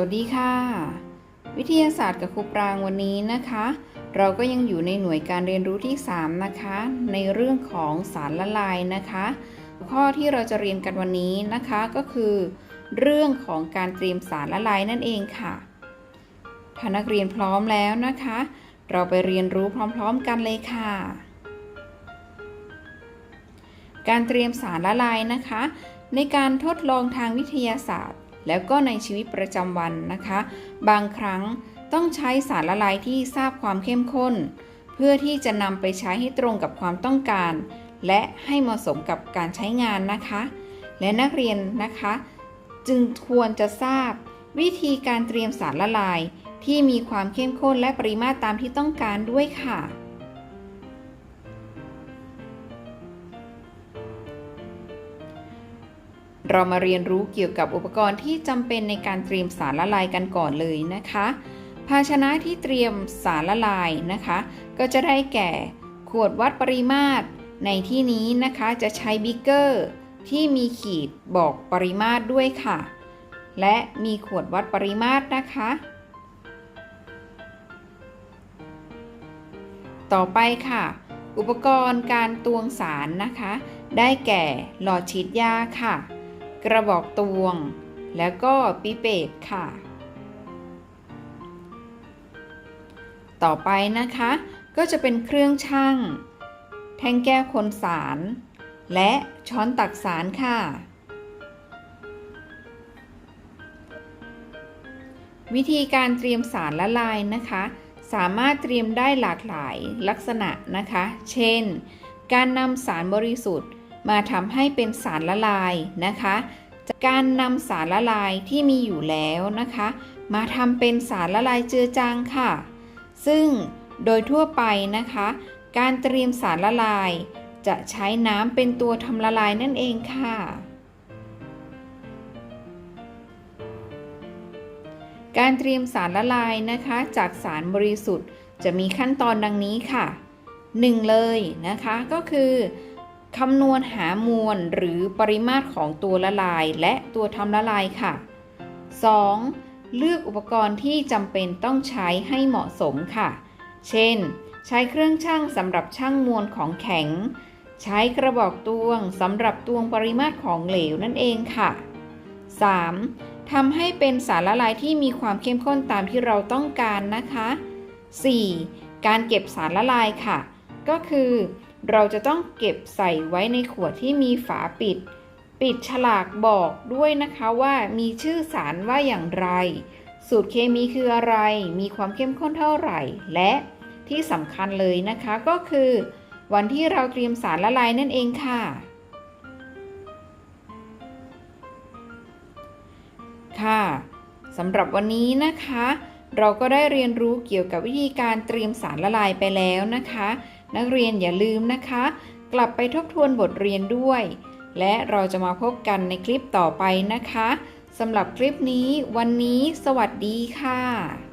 วัสดีค่ะ วิทยาศาสตร์กับครูปรางวันนี้นะคะ เราก็ยังอยู่ในหน่วยการเรียนรู้ที่ 3 นะคะ ในเรื่องของสารละลายนะคะ ข้อที่เราจะเรียนกันวันนี้นะคะก็คือ เรื่องของการเตรียมสารละลายนั่นเองค่ะถ้านักเรียนพร้อมแล้วนะคะ เราไปเรียนรู้พร้อม ๆ กันเลยค่ะ การเตรียมสารละลายนะคะ ในการทดลองทางวิทยาศาสตร์ แล้วก็ในชีวิตประจำวันนะคะ บางครั้งต้องใช้สารละลายที่ทราบความเข้มข้น เพื่อที่จะนำไปใช้ให้ตรงกับความต้องการ และให้เหมาะสมกับการใช้งานนะคะ และนักเรียนนะคะ จึงควรจะทราบ วิธีการเตรียมสารละลายที่มีความเข้มข้นและปริมาตรตามที่ต้องการด้วยค่ะ เรามาเรียนรู้เกี่ยวกับอุปกรณ์ที่จำเป็นในการเตรียมสารละลายกันก่อนเลยนะคะ ภาชนะที่เตรียมสารละลายนะคะ ก็จะได้แก่ ขวดวัดปริมาตร ในที่นี้นะคะจะใช้บิ๊กเกอร์ที่มีขีดบอกปริมาตรด้วยค่ะ และมีขวดวัดปริมาตรนะคะ ต่อไปค่ะ อุปกรณ์การตวงสารนะคะ ได้แก่หลอดฉีดยาค่ะ กระบอกตวง แล้วก็ปิเปตค่ะ ต่อไปนะคะ ก็จะเป็นเครื่องช่าง แท่งแก้วคนสาร และช้อนตักสารค่ะ วิธีการเตรียมสารละลายนะคะ สามารถเตรียมได้หลากหลายลักษณะนะคะ เช่น การนำสารบริสุทธิ์ มาทำให้เป็นสารละลายนะคะการนำสารละลายที่มีอยู่แล้วนะคะ มาทำเป็นสารละลายเจือจางค่ะ ซึ่งโดยทั่วไปนะคะ การเตรียมสารละลาย จะใช้น้ำเป็นตัวทำละลายนั่นเองค่ะ การเตรียมสารละลายนะคะ จากสารบริสุทธิ์จะมีขั้นตอนดังนี้ค่ะ 1. เลยนะคะก็คือ คำนวณหามวลหรือปริมาตรของตัวละลายและตัวทำละลายค่ะ 2. เลือกอุปกรณ์ที่จำเป็นต้องใช้ให้เหมาะสมค่ะ เช่น ใช้เครื่องชั่งสำหรับชั่งมวลของแข็ง ใช้กระบอกตวงสำหรับตวงปริมาตรของเหลวนั่นเองค่ะ 3. ทำให้เป็นสารละลายที่มีความเข้มข้นตามที่เราต้องการนะคะ 4. การเก็บสารละลายค่ะ ก็คือ เราจะต้องเก็บใส่ไว้ในขวดที่มีฝาปิด ปิดฉลากบอกด้วยนะคะว่ามีชื่อสารว่าอย่างไร สูตรเคมีคืออะไร มีความเข้มข้นเท่าไหร่ และที่สำคัญเลยนะคะก็คือ วันที่เราเตรียมสารละลายนั่นเองค่ะ ค่ะสำหรับวันนี้นะคะ เราก็ได้เรียนรู้เกี่ยวกับวิธีการเตรียมสารละลายไปแล้วนะคะ นักเรียนอย่าลืมนะคะ กลับไปทบทวนบทเรียนด้วย และเราจะมาพบกันในคลิปต่อไปนะคะสำหรับคลิปนี้วันนี้สวัสดีค่ะ